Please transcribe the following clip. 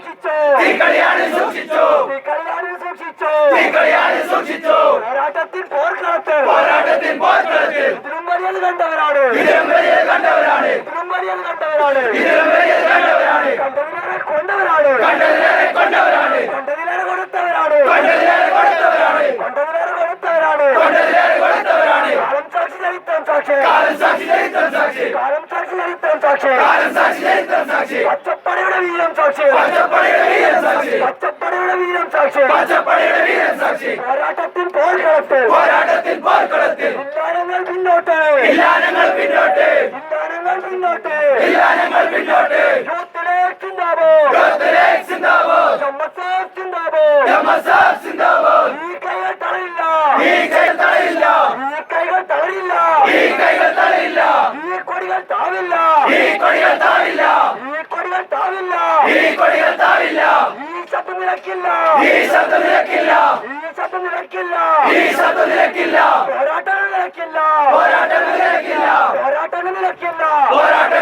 കളിയാണ് സൂക്ഷിച്ചു ഈ കളിയാണ് സൂക്ഷിച്ചു ഈ കളിയാണ് സൂക്ഷിച്ചു ഈ കളിയാണ് സൂക്ഷിച്ചു പോരാട്ടത്തിൽ പോർക്കളത്ത് പോരാട്ടത്തിൽ പോർക്കളത്തിൽ ഇതിലും വലിയത് കണ്ടവരാണ് ഇതിലും വലിയ കണ്ടവരാണ് ഇതിലും വലിയത് കണ്ടവരാണ് ഇതിലും വലിയ കണ്ടവരാണ് കണ്ടതിലേറെ കൊണ്ടവരാണ് കണ്ടതിലേറെ കൊണ്ടവരാണ് കണ്ടതിലേറെ കൊടുത്തവരാണ് കണ്ടതിലേറെ കൊടുത്തവരാണ് കണ്ടതിലേറെ കൊടുത്തവരാണ് കണ്ടതിലേറെ കൊടുത്തവരാണ് കാലം സാക്ഷി ചരിത്രം സാക്ഷി കാലം സാക്ഷി ചരിത്രം സാക്ഷി കാലം സാക്ഷി ചരിത്രം സാക്ഷി കാലം സാക്ഷി ചരിത്രം സാക്ഷി പച്ചപ്പടയുടെ വീരം സാക്ഷി. പച്ചപ്പടയുടെ വീരം സാക്ഷി. പോരാട്ടത്തിൽ പോർക്കളത്തിൽ പോരാട്ടത്തിൽ പോർക്കളത്തിൽ ഇല്ലാനങ്ങൾ പിന്നോട്ട്. ഇല്ലാനങ്ങൾ പിന്നോട്ട്. ഇല്ലാനങ്ങൾ പിന്നോട്ട്. ഇല്ലാനങ്ങൾ പിന്നോട്ട്. ഈ കൈകൾ തളരില്ല ഈ കൈകൾ തളരില്ല ഈ കൈകൾ തളരില്ല ഈ കൈകൾ നിലക്കില്ല. ഈ ശബ്ദം നിരക്കില്ല ഈ ശബ്ദം നിരക്കില്ല ഈ ശബ്ദം നിരക്കില്ല പോരാട്ടം നിരക്കില്ല പോരാട്ടം നിരക്കില്ല പോരാട്ടം നിരക്കില്ല പോരാട്ടം